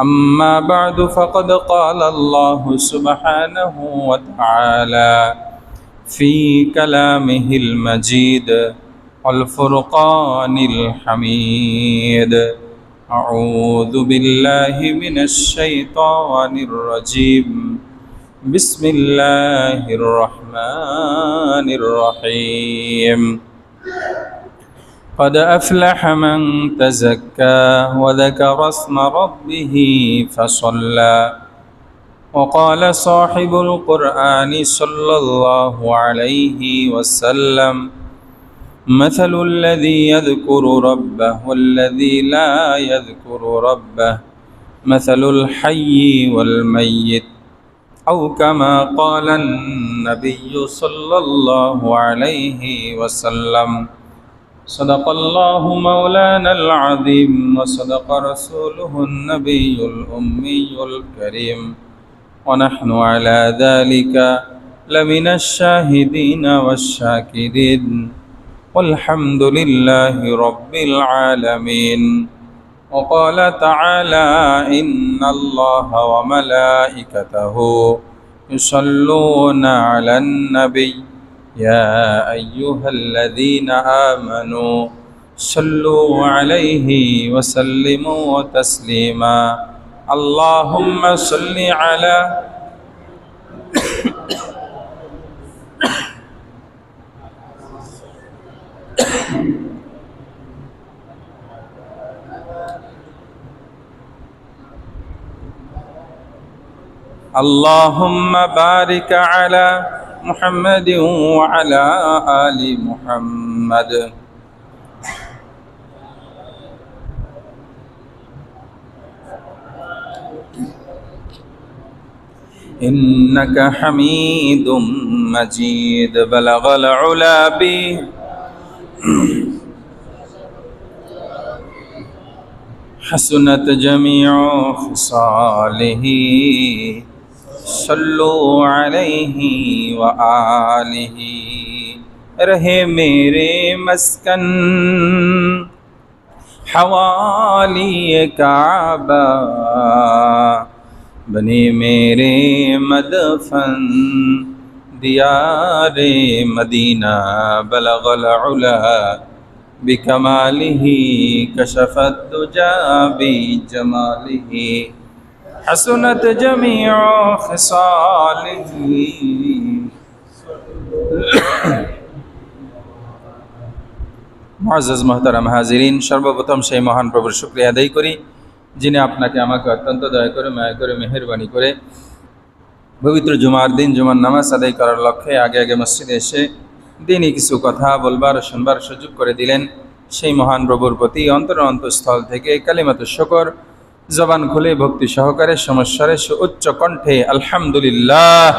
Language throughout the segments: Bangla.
أما بعد فقد قال الله سبحانه وتعالى في كلامه المجيد والفرقان الحميد أعوذ بالله من الشيطان الرجيم بسم الله الرحمن الرحيم قد أفلح من تزكى وذكر اسم ربه فصلى. وقال صاحب القرآن صلى الله عليه وسلم مثل الذي يذكر ربه والذي لا يذكر ربه مثل الحي والميت أو كما قال النبي صلى الله عليه وسلم. صدق الله مولانا العظيم وصدق رسوله النبي الأمي الكريم ونحن على ذلك لمن الشاهدين والشاكرين والحمد لله رب العالمين وقال تعالى إن الله وملائكته يصلون على النبي يا أيها الذين آمنوا صلوا عليه وسلموا تسليما. اللهم صل على اللهم بارك على محمد وعلى آل محمد. إنك حميد مجيد. بلغ العلا به حسنت جميع خصاله. صلوا عليه وآله. رہے میرے مسکن حوالی کعبہ بنے میرے مدفن دیار مدینہ بلغ العلا بكماله كشف الدجى بجماله. حسنت جميع خصاله মুআজ্জাজ মহতারাম হাজিরিন সর্বপ্রথম সেই মহান প্রভুর শুক্রিয়া আদায় করি যিনি আপনাকে আমাকে অত্যন্ত দয়া করে মায়া করে মেহরবানি করে পবিত্র জুমার দিন জুমার নামাজ আদায় করার লক্ষ্যে আগে আগে মসজিদে এসে দিনই কিছু কথা বলবার ও শুনবার সুযোগ করে দিলেন সেই মহান প্রভুর প্রতি অন্তর অন্তঃস্থল থেকে কালিমাত শকর জবান খুলে ভক্তি সহকারে সমস্যারে উচ্চ কণ্ঠে, আলহামদুলিল্লাহ।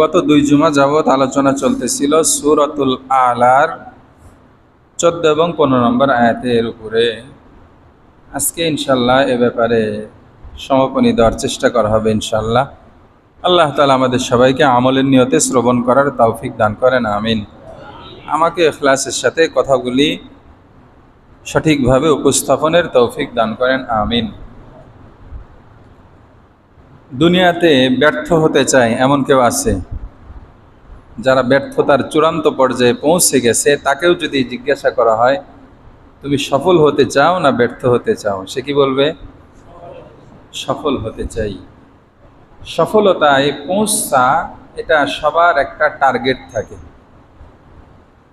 গত দুই জুমা যাবৎ আলোচনা চলতেছিল সুরতুল আলার চোদ্দ এবং পনেরো নম্বর আয়াতের উপরে। আজকে ইনশাল্লাহ এ ব্যাপারে সমাপনী দেওয়ার চেষ্টা করা হবে ইনশাল্লাহ আল্লাহ তালা আমাদের সবাইকে আমলের নিয়তে শ্রবণ করার তৌফিক দান করেন, আমিন। আমাকে এখলাসের সাথে কথাগুলি সঠিকভাবে উপস্থাপনের তৌফিক দান করেন, আমিন। দুনিয়াতে ব্যর্থ হতে চায় এমন কেউ আছে? যারা ব্যর্থতার চূড়ান্ত পর্যায়ে পৌঁছে গেছে, তাকেও যদি জিজ্ঞাসা করা হয়, তুমি সফল হতে চাও না ব্যর্থ হতে চাও? সে কি বলবে? সফল হতে চাই। সফলতায় পৌঁছা, এটা সবার একটা টার্গেট থাকে।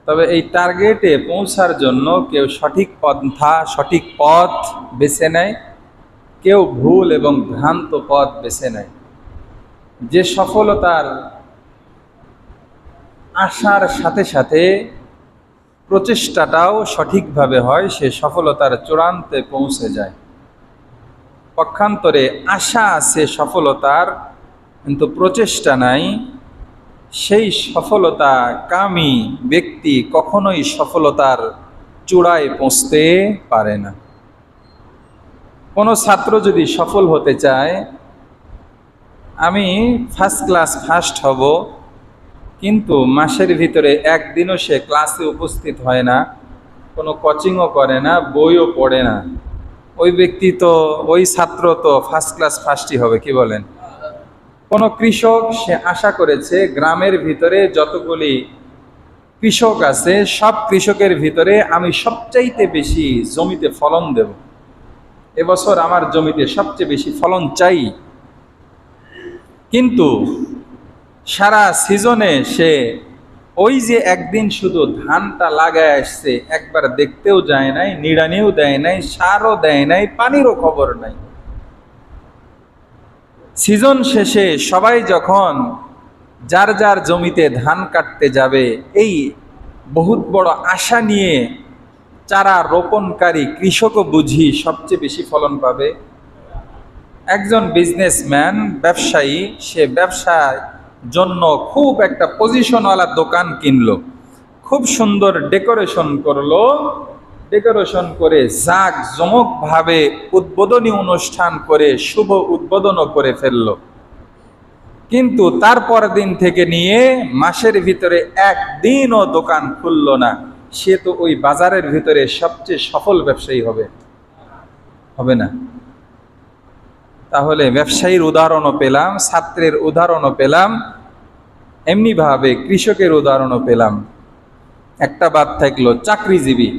তবে এই টার্গেটে পৌঁছার জন্য কেউ সঠিক পন্থা, সঠিক পথ বেছে নেয়, কেউ ভুল এবং ভ্রান্ত পথ বেছে নেয়। যে সফলতার আসার সাথে সাথে প্রচেষ্টাটাও সঠিকভাবে হয়, সে সফলতার চূড়ান্তে পৌঁছে যায়। পক্ষান্তরে আশা আছে সফলতার, কিন্তু প্রচেষ্টা নাই সেই সফলতা কামী ব্যক্তি কখনোই সফলতার চূড়ায় পৌঁছতে পারে না। কোনো ছাত্র যদি সফল হতে চায়, আমি ফার্স্ট ক্লাস ফার্স্ট হব, কিন্তু মাসের ভিতরে একদিনও সে ক্লাসে উপস্থিত হয় না, কোনো কোচিংও করে না, বইও পড়ে না। ওই ব্যক্তি তো, ওই ছাত্র তো ফার্স্ট ক্লাস ফার্স্টই হবে, কি বলেন? কোনো কৃষক, সে আশা করেছে গ্রামের ভিতরে যতগুলি কৃষক আছে, সব কৃষকের ভিতরে আমি সবচাইতে বেশি জমিতে ফলন দেব। এবছর আমার জমিতে সবচেয়ে বেশি ফলন চাই। কিন্তু সারা সিজনে সে ওই যে একদিন শুধু ধানটা লাগায় আসছে, একবার দেখতেও যায় নাই, নিড়ানিও দেয় নাই, সারও দেয় নাই, পানিরও খবর নাই। সিজন শেষে সবাই যখন যার যার জমিতে ধান কাটতে যাবে, এই বহুত বড় আশা নিয়ে চারা রোপণকারী কৃষকও বুঝি সবচেয়ে বেশি ফলন পাবে। একজন বিজনেসম্যান ব্যবসায়ী, সে ব্যবসার জন্য খুব একটা পজিশনওয়ালা দোকান কিনলো, খুব সুন্দর ডেকোরেশন করল ডেকোরেশন করে জাক জমকভাবে উদ্বোধনী অনুষ্ঠান করে শুভ উদ্বোধনও করে ফেলল। কিন্তু তারপর দিন থেকে নিয়ে মাসের ভিতরে একদিনও দোকান খুললো না। সে তো ওই বাজারের ভিতরে সবচেয়ে সফল ব্যবসায়ী হবে। হবে না। তাহলে ব্যবসায়ীর উদাহরণও পেলাম, ছাত্রের উদাহরণও পেলাম, এমনিভাবে কৃষকের উদাহরণও পেলাম। একটা বাদ থাকল, চাকরিজীবী।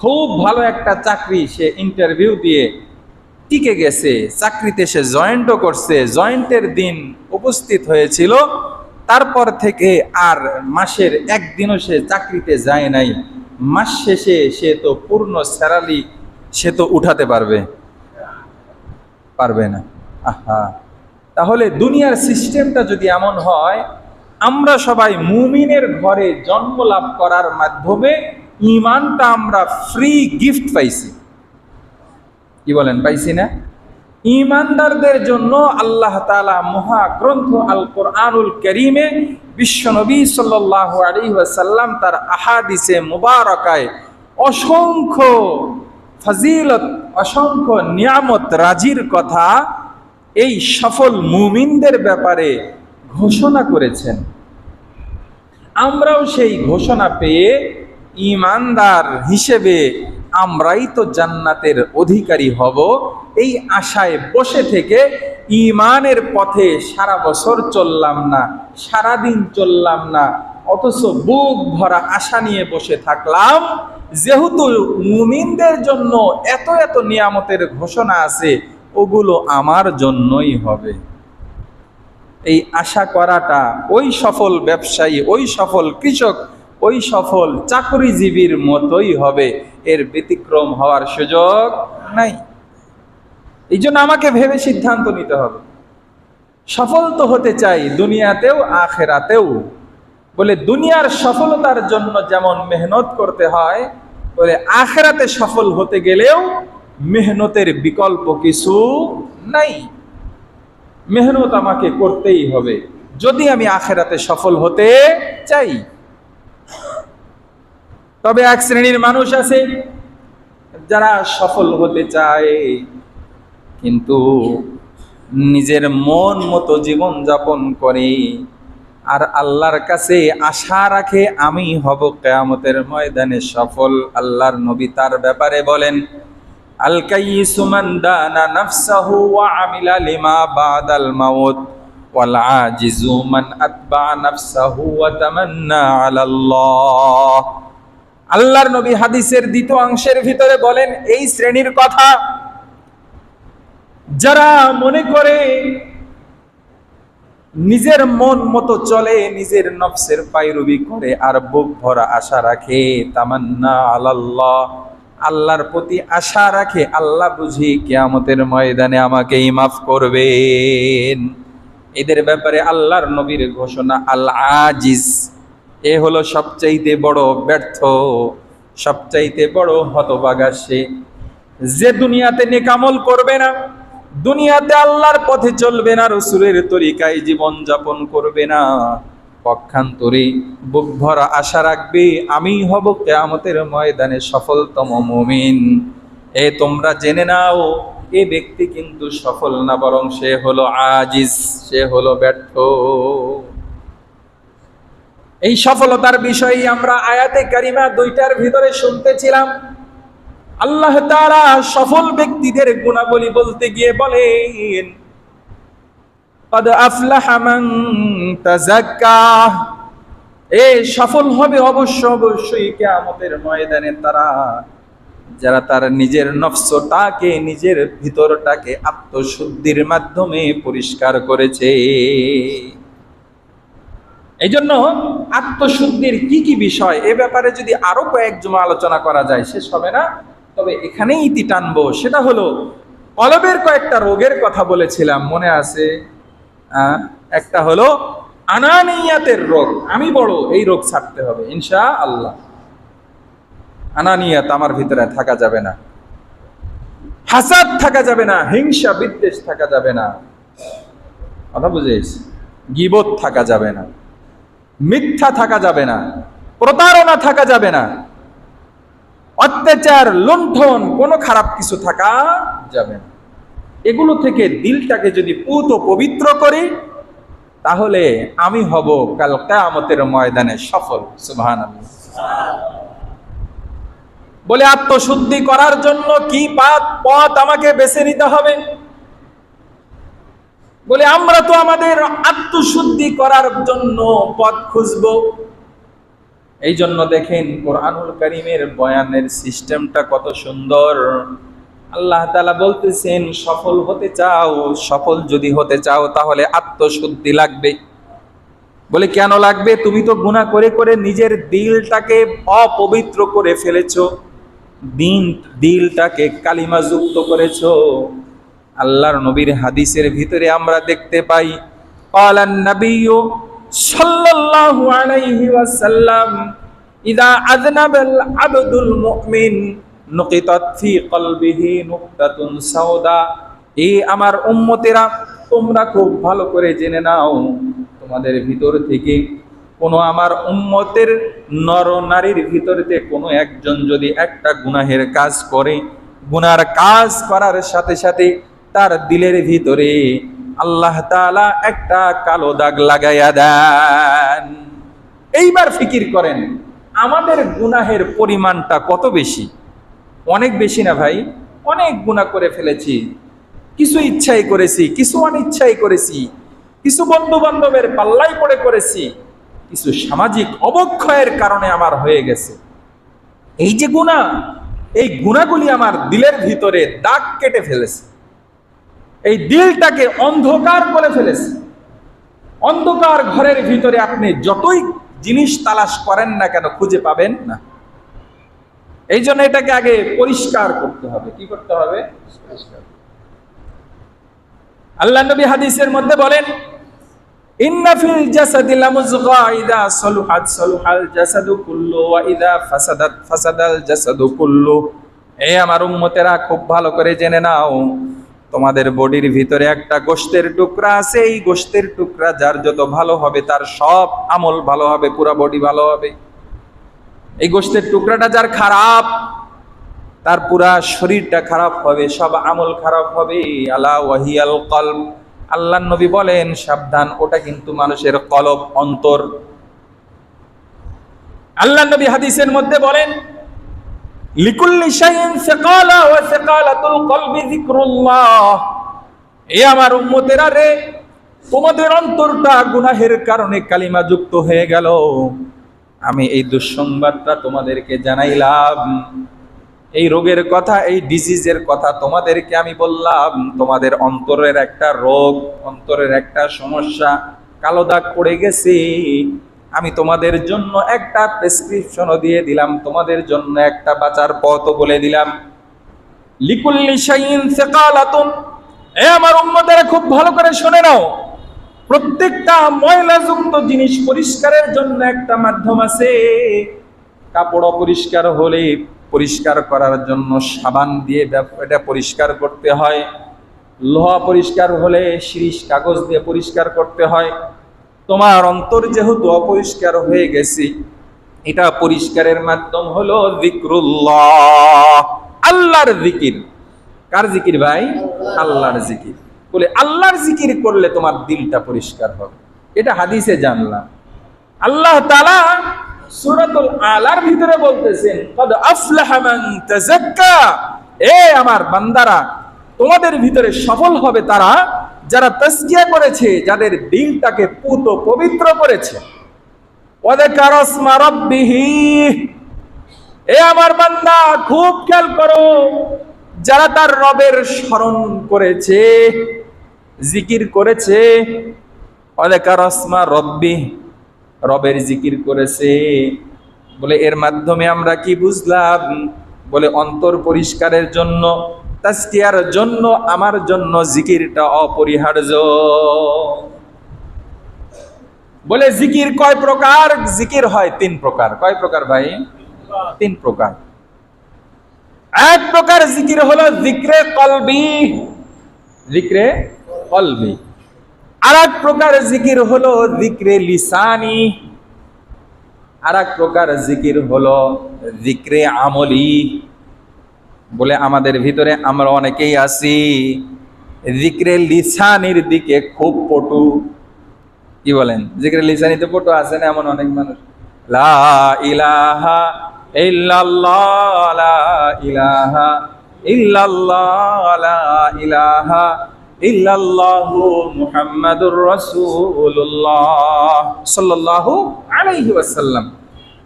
খুব ভালো একটা চাকরি সে ইন্টারভিউ দিয়ে টিকে গেছে। চাকরিতে সে জয়েন্টও করছে। জয়েন্টের দিন উপস্থিত হয়েছিল। তারপর থেকে আর মাসের একদিনও সে চাকরিতে যায় নাই। মাস শেষে সে তো পূর্ণ স্যারালি সে তো উঠাতে পারবে। পারবে না। আহা। তাহলে দুনিয়ার সিস্টেমটা যদি এমন হয়, আমরা সবাই মুমিনের ঘরে জন্ম লাভ করার মাধ্যমে ইমানটা আমরা ফ্রি গিফট পাইছি। কি বলেন, পাইছি না? ইমানদারদের জন্য আল্লাহ তালা মহাগ্রন্থ আল কোরআনুল করিমে বিশ্বনবী সাল্লাহ আলী ওয়াসাল্লাম তার আহাদিসে মুবারকায় অসংখ্য ফজিলত, অসংখ্য নিয়ামত রাজির কথা এই সফল মুমিনদের ব্যাপারে ঘোষণা করেছেন। আমরাও সেই ঘোষণা পেয়ে ইমানদার হিসেবে আমরাই তো জান্নাতের অধিকারী হব। এই আশায় বসে থেকে ইমানের পথে সারা বছর চললাম না সারা দিন চললাম না, অথচ বুক ভরা আশা নিয়ে বসে থাকলাম। যেহেতু মুমিনদের জন্য এত এত নিয়ামতের ঘোষণা আছে, ওগুলো আমার জন্যই হবে। এই আশা করাটা ওই সফল ব্যবসায়ী, ওই সফল কৃষক ওই সফল চাকরিজীবীর মতোই হবে। এর ব্যতিক্রম হওয়ার সুযোগ নাই। এই জন্য আমাকে ভেবে সিদ্ধান্ত নিতে হবে। সফল তো হতে চাই দুনিয়াতেও, আখেরাতেও। বলে দুনিয়ার সফলতার জন্য যেমন মেহনত করতে হয়, বলে আখেরাতে সফল হতে গেলেও মেহনতের বিকল্প কিছু নাই। মেহনত আমাকে করতেই হবে। যদি আমি আখেরাতে সফল হতে চাই তবে এক শ্রেণির মানুষ আছে যারা সফল হতে চায়, কিন্তু নিজের মন মতো জীবন যাপন করে আর আল্লাহর কাছে আশা রাখে, আমি হব কেয়ামতের ময়দানে সফল। আল্লাহর নবী তার ব্যাপারে বলেন আল কাইয়িসু দানা নাফসাহু ওয়া আমিলা লিমা মান তামান্না আলাল্লাহ। আল্লাহর নবী হাদিসের দ্বিতীয় অংশের ভিতরে বলেন, এই শ্রেণির কথা যারা মনে করে নিজের মন মতো চলে, নিজের নফসের পায়রবি করে আর বুক ভরা আশা রাখে, তামান্না আলাল্লাহ, আল্লাহর প্রতি আশা রাখে, আল্লাহ বুঝি কেয়ামতের ময়দানে আমাকেই মাফ করবেন। এদের ব্যাপারে আল্লাহর নবীর ঘোষণা আল আজিজ এ হলো সবচাইতে বড় ব্যর্থ, সবচাইতে বড় হতবাগা সে। যে দুনিয়াতে নেকামল করবে না, দুনিয়াতে আল্লাহর পথে চলবে না, রসুলের তরিকায় জীবন যাপন করবে না। পক্ষান্তরে বুক ভরা আশা রাখবে, আমি হব কেয়ামতের ময়দানে সফলতম মুমিন। এ তোমরা জেনে নাও, এ ব্যক্তি কিন্তু সফল না, বরং সে হলো আজিজ, সে হলো ব্যর্থ। এই সফলতার বিষয়ে আমরা আয়াতে কারিমা দুইটার ভিতরে শুনতেছিলাম। আল্লাহ তারা সফল ব্যক্তিদের গুণাবলী বলতে গিয়ে বলেন, কদ আফলাহা এ সফল হবে অবশ্য, অবশ্যই কিয়ামতের ময়দানে তারা, যারা তার নিজের নফসটাকে, নিজের ভিতরটাকে আত্মশুদ্ধির মাধ্যমে পরিষ্কার করেছে। এই জন্য আত্মশুদ্ধির কি কি বিষয়? এ ব্যাপারে যদি আরও কয়েক জমা আলোচনা করা যায়, শেষ হবে না। তবে এখানেই ইতি টানবো। সেটা হলো, কলবের কয়েকটা রোগের কথা বলেছিলাম, মনে আছে? একটা হলো আনানিয়াতের রোগ। আমি বড়, এই রোগ ছাড়তে হবে ইনশা আল্লাহ আনানিয়াত আমার ভিতরে থাকা যাবে না। হাসাদ থাকা যাবে না, হিংসা বিদ্বেষ থাকা যাবে না। কথা বুঝেছ? গিবত থাকা যাবে না। মিথ্যা থাকা যাবে না, প্রতারণা থাকা যাবে না, অত্যাচার, লুণ্ঠন, কোনো খারাপ কিছু থাকা যাবে না। এগুলো থেকে দিলটাকে যদি পুত পবিত্র করি, তাহলে আমি হব কাল কেয়ামতের ময়দানে সফল। সুবহান বলে আত্মশুদ্ধি করার জন্য কি পথ আমাকে বেছে নিতে হবে? বলে, আমরা তো আমাদের আত্মশুদ্ধি করার জন্য পথ খুঁজব। এই জন্য দেখেন কোরআনুল করিমের বয়ানের সিস্টেমটা কত সুন্দর। আল্লাহ তালা বলতেছেন, সফল হতে চাও, সফল যদি হতে চাও তাহলে আত্মশুদ্ধি লাগবে। বলে, কেন লাগবে? তুমি তো গুনাহ করে করে নিজের দিলটাকে অপবিত্র করে ফেলেছ। দিন, দিলটাকে কালিমা যুক্ত করেছ। আল্লাহর নবীর হাদিসের ভিতরে আমরা দেখতে পাই পালান নবী সাল্লাল্লাহু আলাইহি ওয়াসাল্লাম, ইদা আজনাবাল আবদুল আমার উম্মতেরা, তোমরা খুব ভালো করে জেনে নাও, তোমাদের ভিতর থেকে কোনো আমার উম্মতের নর নারীর ভিতরেতে কোনো একজন যদি একটা গুনাহের কাজ করে, গুনার কাজ করার সাথে সাথে তার দিলের ভিতরে আল্লাহ তাআলা একটা কালো দাগ লাগাইয়া দেন। এইবার ফিকির করেন, আমাদের গুনাহের পরিমাণটা কত বেশি? অনেক বেশি না ভাই? অনেক গুনাহ করে ফেলেছি। কিছু ইচ্ছাই করেছি, কিছু অনিচ্ছাই করেছি। কিছু বন্ধু বান্ধবের পাল্লাই পড়ে করেছি। কিছু সামাজিক অবক্ষয়ের কারণে আমার হয়ে গেছে। এই যে গুণা এই গুণাগুলি আমার দিলের ভিতরে দাগ কেটে ফেলেছে। এই দিলটাকে অন্ধকার করে ফেলেছে। অন্ধকার ঘরের ভিতরে আপনি যতই জিনিস তালাশ করেন না কেন, খুঁজে পাবেন না। এই জন্য এটাকে আগে পরিষ্কার করতে হবে। কি করতে হবে। আল্লাহ নবী হাদিসের মধ্যে বলেন জাসাদি জাসাদু কুল্লু এই আমার উম্মতেরা, খুব ভালো করে জেনে নাও তোমাদের বডির ভিতরে একটা গোশতের টুকরা আছে, এই গোশতের টুকরা যার যত ভালো হবে তার সব আমল ভালো হবে, পুরা বডি ভালো হবে। এই গোশতের টুকরাটা যার খারাপ, তার পুরা শরীরটা খারাপ হবে, সব আমল খারাপ হবে। আলা ওয়াহিয়াল কলব আল্লাহ নবী বলেন, সাবধান, ওটা কিন্তু মানুষের কলব, অন্তর। আল্লাহ নবী হাদিসের মধ্যে বলেন লিকুল্লি শাইইন সিকালা ওয়া সিকালাতুল কলবি যিকরুল্লাহ। এ আমার উম্মতেরা রে, তোমাদের অন্তরটা গুনাহের কারণে কালিমা যুক্ত হয়ে গেল। আমি এই দুঃসংবাদটা তোমাদেরকে জানাইলাম। এই রোগের কথা, এই ডিজিজের কথা তোমাদেরকে আমি বললাম। তোমাদের অন্তরের একটা রোগ, অন্তরের একটা সমস্যা কালো দাগ পড়ে গেছে। আমি তোমাদের জন্য একটা প্রেসক্রিপশনও দিয়ে দিলাম, তোমাদের জন্য একটা বাঁচার পথও বলে দিলাম। লিকুল্লি শাইইন সিকালাতুন, এ আমার উম্মতেরা খুব ভালো করে শুনে নাও। প্রত্যেকটা ময়লাযুক্ত জিনিস পরিষ্কারের জন্য একটা মাধ্যম আছে। কাপড় অপরিষ্কার হলে পরিষ্কার করার জন্য সাবান দিয়ে এটা পরিষ্কার করতে হয়। লোহা পরিষ্কার হলে শিরিষ কাগজ দিয়ে পরিষ্কার করতে হয়। তোমার অন্তর যেহেতু অপরিষ্কার হয়ে গেছে, এটা পরিষ্কারের মাধ্যম হলো আল্লাহর জিকির। কার জিকির ভাই? আল্লাহর জিকির। বলে আল্লাহর জিকির করলে তোমার দিলটা পরিষ্কার হবে। এটা হাদিসে জানলাম। আল্লাহ তালা সূরাতুল আলার ভিতরে বলতেছেন এ আমার বান্দারা, তোমাদের ভিতরে সফল হবে তারা যারা তাসকিয়া করেছে, যাদের দিলটাকে পুত পবিত্র করেছে। এ আমার বান্দা, খুব খেয়াল করো, যারা তার রবের স্মরণ করেছে, জিকির করেছে অলেকার আসমা রব্বি, রবের জিকির করেছে। বলে, এর মাধ্যমে আমরা কি বুঝলাম? বলে, অন্তর পরিষ্কারের জন্য তাস্কিয়ার জন্য, আমার জন্য জিকিরটা অপরিহার্য। বলে জিকির কয় প্রকার? জিকির হয় তিন প্রকার। কয় প্রকার ভাই? তিন প্রকার। এক প্রকার জিকির হলো জিক্রে কলবি। জিক্রে কলবি। আর এক প্রকার জিকির হলো জিক্রে লিসানি। আর এক প্রকার জিকির হলো জিক্রে আমলি। বলে আমাদের ভিতরে আমরা অনেকেই আছি। জিক্রে লিসানির দিকে খুব পটু। কি বলেন? জিক্রে লিসানিতে পটু আছে না এমন অনেক মানুষ? লা ইলাহা ইলাহা আলাইহি ওয়াসাল্লাম।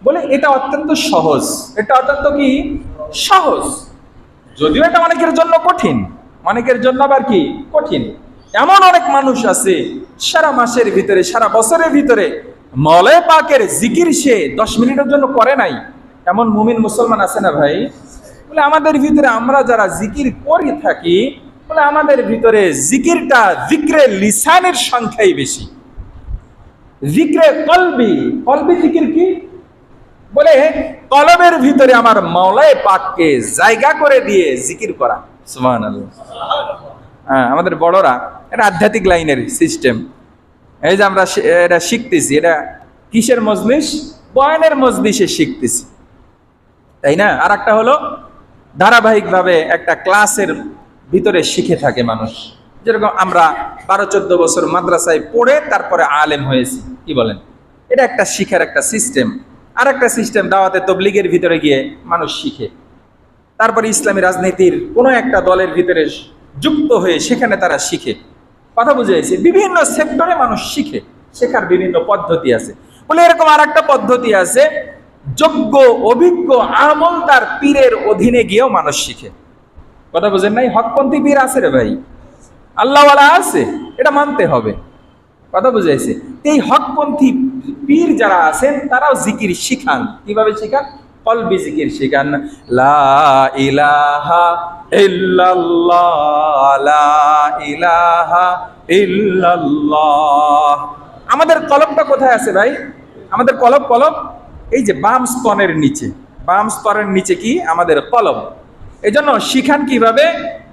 বলে এটা অত্যন্ত সহজ। এটা অত্যন্ত কি? সহজ। যদিও এটা অনেকের জন্য কঠিন অনেকের জন্য আবার কি? কঠিন। এমন অনেক মানুষ আছে, সারা মাসের ভিতরে, সারা বছরের ভিতরে মলে পাকের জিকির সে দশ মিনিটের জন্য করে নাই। এমন মুমিন মুসলমান আছে না ভাই? বলে আমাদের ভিতরে আমরা যারা জিকির করি থাকি, বলে আমাদের ভিতরে জিকিরটা জিক্রে লিসানের সংখ্যাই বেশি। জিক্রে কলবি কলবি জিকির কি? বলে কলমের ভিতরে আমার মাওলায় পাককে জায়গা করে দিয়ে জিকির করা। সুবহান হ্যাঁ আমাদের বড়রা, এটা আধ্যাত্মিক লাইনের সিস্টেম এই যে আমরা এটা শিখতেছি, এটা কিসের মজলিস? বয়ানের মজলিসে শিখতেছি। তাই না? আর একটা হলো, ধারাবাহিকভাবে একটা ক্লাসের ভিতরে শিখে থাকে মানুষ। যেরকম আমরা বারো, চোদ্দ বছর মাদ্রাসায় পড়ে তারপরে আলেম হয়েছি, কি বলেন? এটা একটা শিখার একটা সিস্টেম আর একটা সিস্টেম দাওয়াতে তবলিগের ভিতরে গিয়ে মানুষ শিখে। তারপরে ইসলামী রাজনীতির কোনো একটা দলের ভিতরে যুক্ত হয়ে সেখানে তারা শিখে। কথা বুঝেছি বিভিন্ন সেক্টরে মানুষ শিখে। শেখার বিভিন্ন পদ্ধতি আছে। বলে এরকম আর একটা পদ্ধতি আছে, যোগ্য, অভিজ্ঞ, আমল তার পীরের অধীনে গিয়েও মানুষ শিখে। কথা বুঝেন নাই? হকপন্থী পীর আছে রে ভাই। আল্লাহওয়ালা আছে, এটা মানতে হবে। কথা বুঝাইছে। এই হকপন্থী পীর যারা আছেন, তারাও জিকির শিখান। কীভাবে শিখান? কলবি জিকির শিখান। লা লা আমাদের কলবটা কোথায় আছে ভাই? আমাদের কলব কলব এই যে বাম স্তনের নিচে। বাম স্তরের নিচে কি? আমাদের কলব এই জন্য শিখান কীভাবে?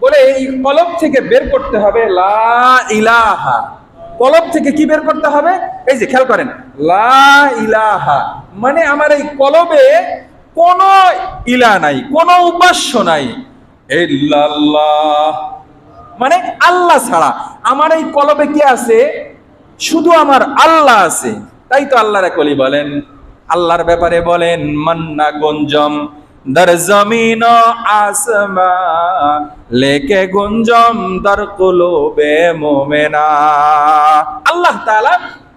বলে এই কলব থেকে বের করতে হবে লা ইলাহা। কলব থেকে কি বের করতে হবে? এই যে খেয়াল করেন, লা ইলাহা মানে আমার এই কলবে কোন ইলা নাই, কোন উপাস্য নাই। মানে আল্লাহ ছাড়া। আমার এই কলবে কি আছে? শুধু আমার আল্লাহ আছে। তাই তো আল্লাহর কলি বলেন। আল্লাহর ব্যাপারে বলেন, মান্না গঞ্জম। দর জমিন আসমা লেকে গুঞ্জম দর কুলুবে মোমেনা আল্লাহ তাআলা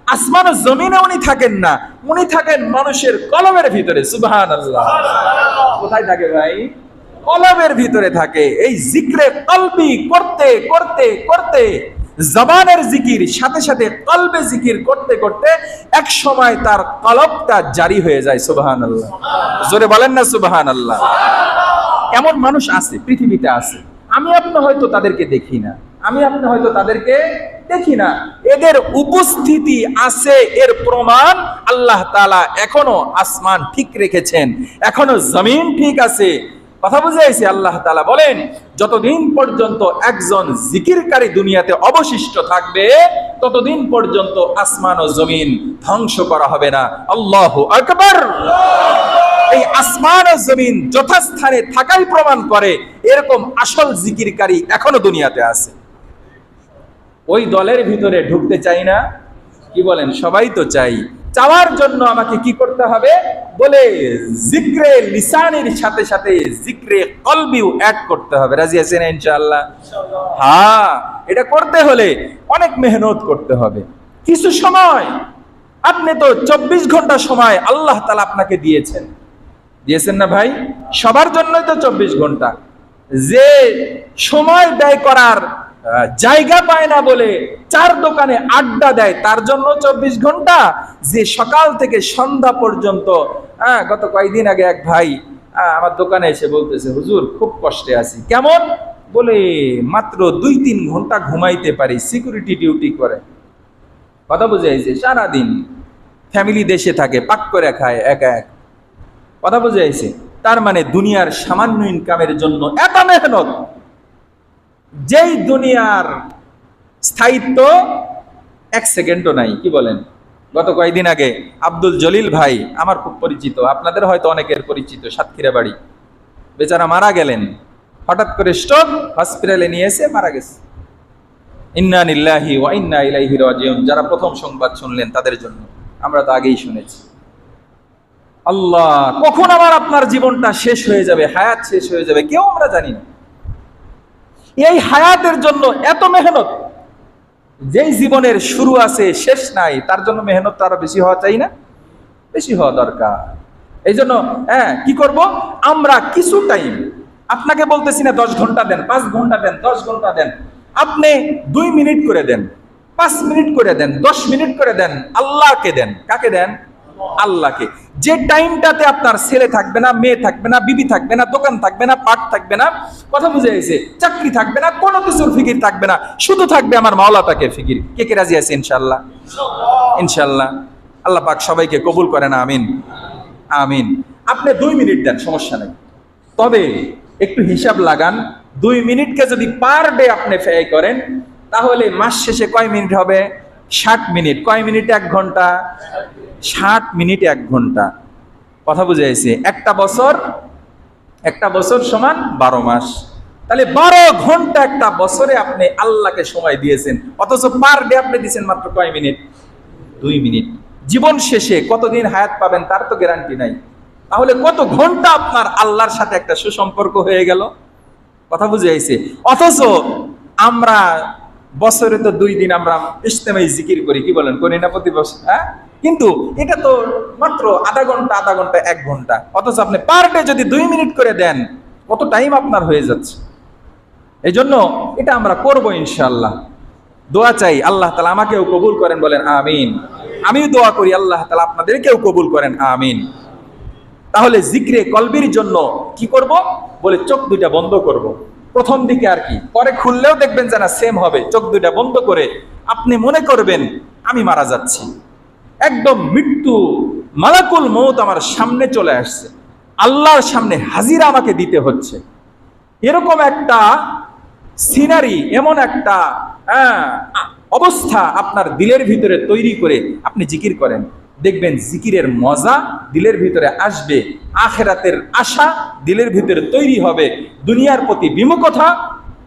আসমান ও জমিনে উনি থাকেন না উনি থাকেন মানুষের কলমের ভিতরে সুবহান আল্লাহ কোথায় থাকে ভাই কলবের ভিতরে থাকে এই জিক্রে কলবি করতে করতে করতে জবানের জিকির, সাথে সাথে কলবে জিকির করতে করতে এক সময় তার কলবটা জারি হয়ে যায় সুবহান আল্লাহ জোরে বলেন না সুবহান আল্লাহ এমন মানুষ আছে, পৃথিবীতে আছে। আমি আপনি হয়তো তাদেরকে দেখি না। আমি আপনি হয়তো তাদেরকে দেখি না। এদের উপস্থিতি আছে, এর প্রমাণ আল্লাহ তালা এখনও আসমান ঠিক রেখেছেন। এখনও জমিন ঠিক আছে। কথা বুঝাইছে আল্লাহ তাআলা বলেন, যতদিন পর্যন্ত একজন জিকিরকারী দুনিয়াতে অবশিষ্ট থাকবে, ততদিন পর্যন্ত আসমান ও জমিন ধ্বংস করা হবে না। আল্লাহু আকবার। এই আসমান ও জমিন যথাস্থানে থাকাই প্রমাণ করে এরকম আসল জিকিরকারী এখনও দুনিয়াতে আছে। ওই দলের ভিতরে ঢুকতে চাই না? কি বলেন? সবাই তো চাই। চাওয়ার জন্য আমাকে কি করতে হবে? বলে জিক্রে লিসানের সাথে সাথে জিক্রে কলবিও অ্যাড করতে হবে। রাজি আছেন ইনশাআল্লাহ? হ্যাঁ এটা করতে হলে অনেক মেহনত করতে হবে। কিছু সময়, আপনি তো চব্বিশ ঘণ্টা সময় আল্লাহ তালা আপনাকে দিয়েছেন। দিয়েছেন না ভাই? সবার জন্যই তো চব্বিশ ঘণ্টা। যে সময় ব্যয় করার জায়গা পায় না বলে চার দোকানে আড্ডা দেয়। তার জন্য চব্বিশ ঘণ্টা যে সকাল থেকে সন্ধ্যা পর্যন্ত হ্যাঁ গত কয়েকদিন আগে এক ভাই আমার দোকানে এসে বলতেছে, হুজুর, খুব কষ্টে আছি। কেমন? বলে, মাত্র দুই তিন ঘণ্টা ঘুমাইতে পারি সিকিউরিটি ডিউটি করে। কথা বুঝাইছে সারাদিন ফ্যামিলি দেশে থাকে, পাক করে খায়, এক এক। কথা বুঝাইছে তার মানে দুনিয়ার সামান্য ইনকামের জন্য এত মেহনত। যেই দুনিয়ার স্থায়িত্ব এক সেকেন্ডও নাই, কি বলেন? গত কয়েকদিন আগে আব্দুল জলিল ভাই আমার খুব পরিচিত, আপনাদের হয়তো অনেকের পরিচিত, সাতক্ষীরা বাড়ি। বেচারা মারা গেলেন, হঠাৎ করে স্ট্রোক হসপিটালে নিয়ে এসে মারা গেছে। ইন্না নিল্লাহি ওয়া ইন্না ইলাইহি রাজিউন, যারা প্রথম সংবাদ শুনলেন তাদের জন্য, আমরা তো আগেই শুনেছি। আল্লাহ, কখন আমার আপনার জীবনটা শেষ হয়ে যাবে, হায়াত শেষ হয়ে যাবে, কেউ আমরা জানি না। এই হায়াতের জন্য এত মেহনত। যেই জীবনের শুরু আছে, শেষ নাই, তার জন্য মেহনত তো আরও বেশি হওয়া চাই না? বেশি হওয়া দরকার। এই জন্য হ্যাঁ কি করব? আমরা কিছু টাইম আপনাকে বলতেছি না দশ ঘণ্টা দেন, পাঁচ ঘণ্টা দেন, দশ ঘণ্টা দেন। আপনি দুই মিনিট করে দেন, পাঁচ মিনিট করে দেন, দশ মিনিট করে দেন, আল্লাহকে দেন। কাকে দেন? আল্লাহকে। যে টাইমটাতে আপনার ছেলে থাকবে না, মেয়ে থাকবে না, বিবি থাকবে না, দোকান থাকবে না, পাট থাকবে না, কথা বুঝে গেছে, চাকরি থাকবে না, কোনো কিছুর ফিকির থাকবে না, শুধু থাকবে আমার মাওলা পাকে ফিকির। কে কে রাজি আছে ইনশাল্লাহ ইনশাল্লাহ আল্লাহ পাক সবাইকে কবুল করে না আমিন। আমিন। আপনি দুই মিনিট দেন, সমস্যা নেই। তবে একটু হিসাব লাগান, দুই মিনিটকে যদি পার ডে আপনি ব্যয় করেন, তাহলে মাস শেষে কয় মিনিট হবে? ষাট মিনিট। কয় মিনিট এক ঘণ্টা? ষাট মিনিট এক ঘণ্টা। কথা বুঝে গেছে একটা বছর একটা বছর সমান বারো মাস। তাহলে বারো ঘণ্টা একটা বছরে আপনি আল্লাহকে সময় দিয়েছেন, অথচ পার ডে আপনি দিয়েছেন মাত্র কয় মিনিট? দুই মিনিট। জীবন শেষে কতদিন হায়াত পাবেন তার তো গ্যারান্টি নাই। তাহলে কত ঘণ্টা আপনার আল্লাহর সাথে একটা সুসম্পর্ক হয়ে গেল? কথা বুঝে আইছে অথচ আমরা বছরে তো দুই দিন আমরা ইস্তেমাই জিকির করি, কি বলেন? করি না প্রতি বছর হ্যাঁ? কিন্তু এটা তো মাত্র আধা ঘণ্টা আধা ঘণ্টা, এক ঘণ্টা। অথচ আপনি পার ডে যদি দুই মিনিট করে দেন, কত টাইম আপনার হয়ে যাচ্ছে। এই জন্য এটা আমরা করব ইনশাল্লাহ দোয়া চাই, আল্লাহ তালা আমাকেও কবুল করেন, বলেন আমিন। আমিও দোয়া করি, আল্লাহ তালা আপনাদেরকেও কবুল করেন, আমিন। তাহলে জিক্রে কলবির জন্য কি করব? বলে চোখ দুইটা বন্ধ করব। প্রথম দিকে আর কি, পরে খুললেও দেখবেন যে না সেম হবে। চোখ দুইটা বন্ধ করে আপনি মনে করবেন, আমি মারা যাচ্ছি। একদম মৃত্যু মালাকুল মৌত আমার সামনে চলে আসছে। আল্লাহর সামনে হাজিরা আমাকে দিতে হচ্ছে। এরকম একটা সিনারি এমন একটা হ্যাঁ, অবস্থা আপনার দিলের ভিতরে তৈরি করে আপনি জিকির করেন। দেখবেন জিকিরের মজা দিলের ভিতরে আসবে আখেরাতের আশা দিলের ভিতরে তৈরি হবে। দুনিয়ার প্রতি বিমুখতা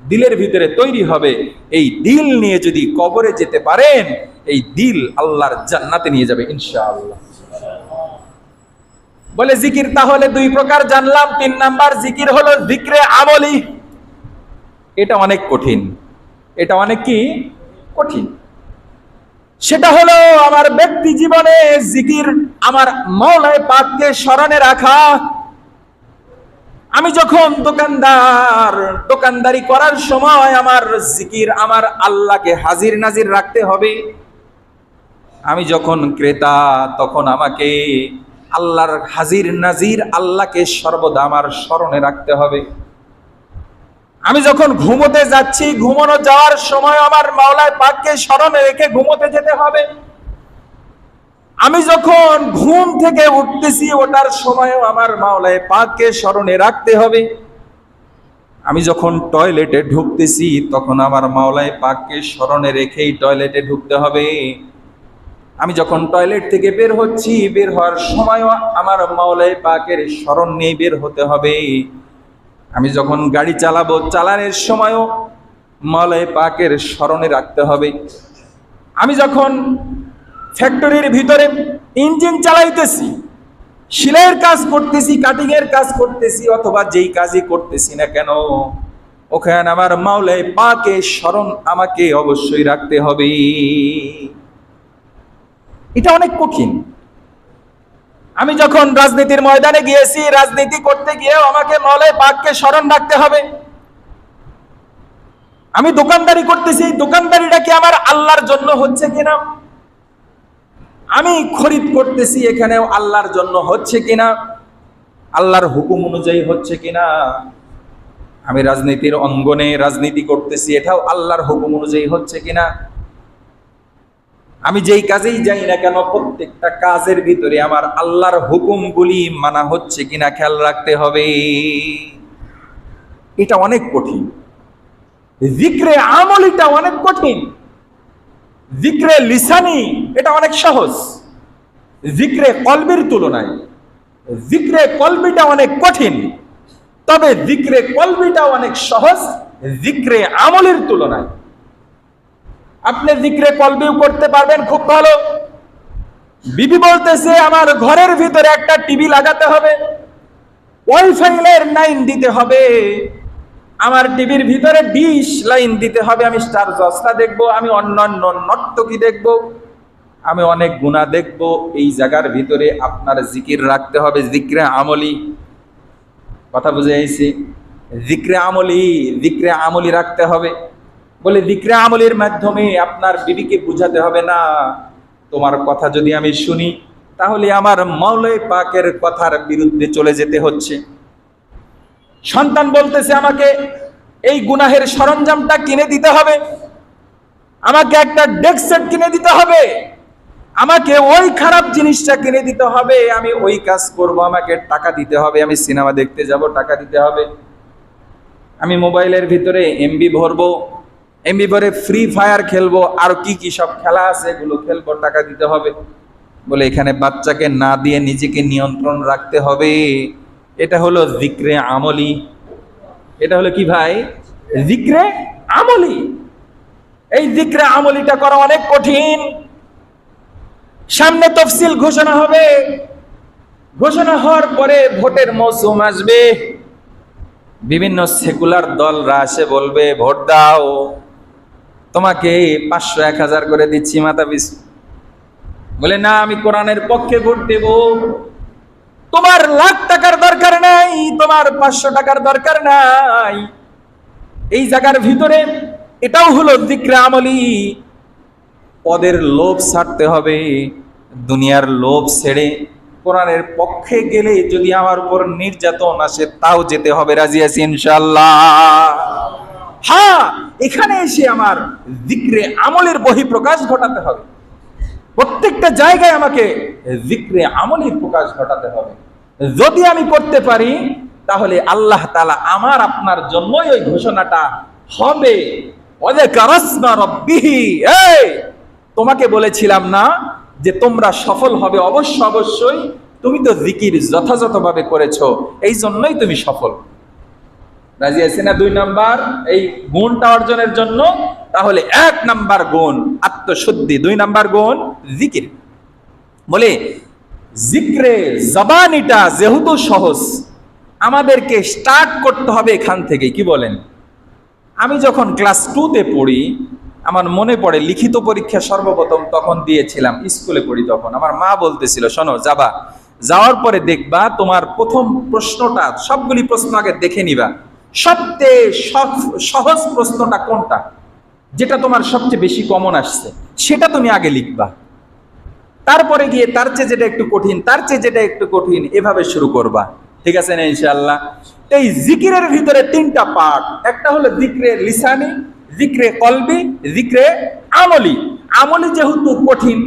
দিলের ভিতরে তৈরি হবে। এই দিল নিয়ে যদি কবরে যেতে পারেন, এই দিল আল্লাহর জান্নাতে নিয়ে যাবে ইনশাআল্লাহ। বলে জিকির তাহলে দুই প্রকার জানলাম। তিন নাম্বার জিকির হলো জিক্রে আমলি। এটা অনেক কঠিন। এটা অনেক কি? কঠিন। সেটা হলো আমার ব্যক্তি জীবনে জিকির আমার মৌলায় পাককে স্মরণে রাখা। আমি যখন দোকানদার, দোকানদারি করার সময় আমার জিকির আমার আল্লাহকে হাজির নাজির রাখতে হবে, আমি যখন ক্রেতা, তখন আমাকে আল্লাহর হাজির নাজির আল্লাহকে সর্বদা আমার স্মরণে রাখতে হবে। আমি যখন ঘুমোতে যাচ্ছি, ঘুমানো যাওয়ার সময় আমার মাওলায় পাককে স্মরণে রেখে ঘুমোতে যেতে হবে। আমি যখন ঘুম থেকে উঠতেছি ওটার সময়ও আমার মাওলায় পাককে স্মরণে রাখতে হবে। আমি যখন টয়লেটে ঢুকতেছি, তখন আমার মাওলায় পাককে স্মরণে রেখেই টয়লেটে ঢুকতে হবে। আমি যখন টয়লেট থেকে বের হচ্ছি, বের হওয়ার সময়ও আমার মাওলায় পাকের স্মরণ নিয়ে বের হতে হবে। আমি যখন গাড়ি চালাবো, চালানোর সময়ও মাওলায় পাকের স্মরণে রাখতে হবে। আমি যখন ফ্যাক্টরির ভিতরে ইঞ্জিন চালাইতেছি সেলাইয়ের কাজ করতেছি কাটিং এর কাজ করতেছি, অথবা যেই কাজই করতেছি না কেন, ওখানে আমার মাওলাই পাকে স্মরণ আমাকে অবশ্যই রাখতে হবে। এটা অনেক কঠিন। আমি যখন রাজনীতির ময়দানে গিয়েছি, রাজনীতি করতে গিয়েও আমাকে মাওলাই পাককে স্মরণ রাখতে হবে। আমি দোকানদারি করতেছি, দোকানদারিটা কি আমার আল্লাহর জন্য হচ্ছে কিনা? আমি খরিদ করতেছি, এখানেও আল্লাহর জন্য হচ্ছে কিনা? আল্লাহর হুকুম অনুযায়ী হচ্ছে কিনা? আমি রাজনীতির অঙ্গনে রাজনীতি করতেছি, এটাও আল্লাহর হুকুম অনুযায়ী হচ্ছে কিনা? আমি যেই কাজেই যাই না কেন, প্রত্যেকটা কাজের ভিতরে আমার আল্লাহর হুকুমগুলি মানা হচ্ছে কিনা খেয়াল রাখতে হবে। এটা অনেক কঠিন। জিক্রে আমলিটা অনেক কঠিন। জিক্রে লিসানি, এটা অনেক সহজ। জিক্রে কলবির তুলনায়। জিক্রে কলবিটা অনেক কঠিন, তবে জিক্রে কলবিটা অনেক সহজ, জিক্রে আমলের তুলনায়। আপনি জিক্রে কলবিও করতে পারবেন, খুব ভালো। বিবি বলতেছে, আমার ঘরের ভিতরে একটা টিভি লাগাতে হবে। ওয়াইফাইয়ের লাইন দিতে হবে। আমার টিভির ভিতরে ডিশ লাইন দিতে হবে, আমি স্টার জস্তা দেখব, আমি অন্যান্য নর্তকী দেখব, আমি অনেক গুণা দেখব, এই জায়গার ভিতরে আপনার জিকির রাখতে হবে, জিক্রে আমলি। কথা বুঝে আইছি জিক্রে আমলি জিক্রে আমলি রাখতে হবে। বলে জিক্রে আমলির মাধ্যমে আপনার বিবিকে বুঝাতে হবে না, তোমার কথা যদি আমি শুনি, তাহলে আমার মাওলাই পাকের কথার বিরুদ্ধে চলে যেতে হচ্ছে। সন্তান বলতেছে আমাকে, এই গুনাহের সরঞ্জামটা কিনে দিতে হবে। আমাকে একটা ডেস্ক সেট কিনে দিতে হবে। আমাকে ওই খারাপ জিনিসটা কিনে দিতে হবে। আমি ওই কাজ করব। আমাকে টাকা দিতে হবে। আমি সিনেমা দেখতে যাব। টাকা দিতে হবে। আমি মোবাইলের ভিতরে এমবি ভরবো। এমবি ভরে ফ্রি ফায়ার খেলব। আর কি কি সব খেলা আছে এগুলো খেলব। টাকা দিতে হবে। বলে এখানে বাচ্চাকে না দিয়ে নিজেকে নিয়ন্ত্রণ রাখতে হবে। এটা হলো জিক্রে আমলি। এটা হলো কি ভাই? জিক্রে আমলি। এই জিক্রে আমলিটা করা অনেক কঠিন। সামনে তফসিল ঘোষণা হবে। ঘোষণা হওয়ার পরে ভোটের মৌসুম আসবে। বিভিন্ন সেকুলার দলরা আসে বলবে, ভোট দাও। তোমাকে পাঁচশো এক হাজার করে দিচ্ছি মাথা পিছু বলে, না, আমি কোরআনের পক্ষে ভোট দেব। তোমার লাখ টাকার দরকার নাই, তোমার পাঁচশো টাকার দরকার নাই। এই জায়গার ভিতরে এটাও হলো দিকরা আমলি। পদের লোভ ছাড়তে হবে, দুনিয়ার লোভ ছেড়ে কোরআনের পক্ষে গেলে যদি আমার উপর নির্যাতন আসে, তাও যেতে হবে, রাজি আছি ইনশাল্লাহ হ্যাঁ এখানে এসে আমার দিক্রে আমলের বহিঃপ্রকাশ ঘটাতে হবে। প্রত্যেকটা জায়গায় আমাকে জিক্রে আমলের প্রকাশ ঘটাতে হবে। যদি আমি করতে পারি, তাহলে আল্লাহ তালা আমার আপনার জন্যই ওই ঘোষণাটা হবে। তোমাকে বলেছিলাম না যে তোমরা সফল হবে? অবশ্য, অবশ্যই তুমি তো জিকির যথাযথভাবে করেছ, এই জন্যই তুমি সফল। রাজি আছে না দুই নাম্বার? এই গুণটা অর্জনের জন্য, তাহলে এক নাম্বার গুণ, আত্মশুদ্ধি। দুই নাম্বার গুণ, জিকির। বলে জিক্রে জবানিটা যেহেতু সহজ, আমাদেরকে স্টার্ট করতে হবে এখান থেকে, কি বলেন? আমি যখন ক্লাস টুতে পড়ি, আমার মনে পড়ে লিখিত পরীক্ষা সর্বপ্রথম তখন দিয়েছিলাম, স্কুলে পড়ি তখন। আমার মা বলতেছিল, শোনো, যাবা। যাওয়ার পরে দেখবা তোমার প্রথম প্রশ্নটা, সবগুলি প্রশ্ন আগে দেখে নিবা। সবচেয়ে সহ- সহজ প্রশ্নটা কোনটা? যেটা তোমার সবচেয়ে বেশি কমন আসছে, সেটা তুমি আগে লিখবা। তারপরে গিয়ে তার চেয়ে যেটা একটু কঠিন, তার চেয়ে যেটা একটু কঠিন, এভাবে শুরু করবা। ঠিক আছে না ইনশাল্লাহ এই জিকিরের ভিতরে তিনটা পার্ট একটা হলো জিক্রে লিসানি, জিক্রে কলবি, জিক্রে আমলি। আমলি যেহেতু কঠিন,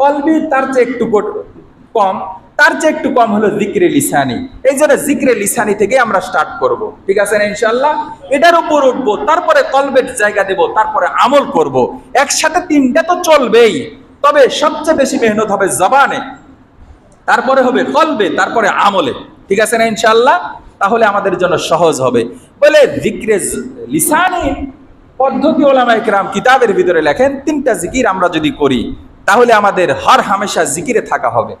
কলবি তার চেয়ে একটু কম, তার চেয়ে একটু কম হলো জিক্রে লিসানি। এই জন্য জিক্রে লিসানি থেকে আমরা স্টার্ট করব। ঠিক আছে না ইনশাল্লাহ এটার উপর উঠবো, তারপরে কলবের জায়গা দেব, তারপরে আমল করব। একসাথে তিনটা তো চলবেই। তবে সবচেয়ে বেশি মেহনত হবে জবানে, তারপরে হবে কলবে, তারপরে আমলে। ঠিক আছে না ইনশাল্লাহ তাহলে আমাদের জন্য সহজ হবে। বলে জিক্রে লিসানি পদ্ধতি ওলামা একরাম কিতাবের ভিতরে লেখেন, তিনটা জিকির আমরা যদি করি, তাহলে আমাদের হর হামেশা জিকিরে থাকা হবে।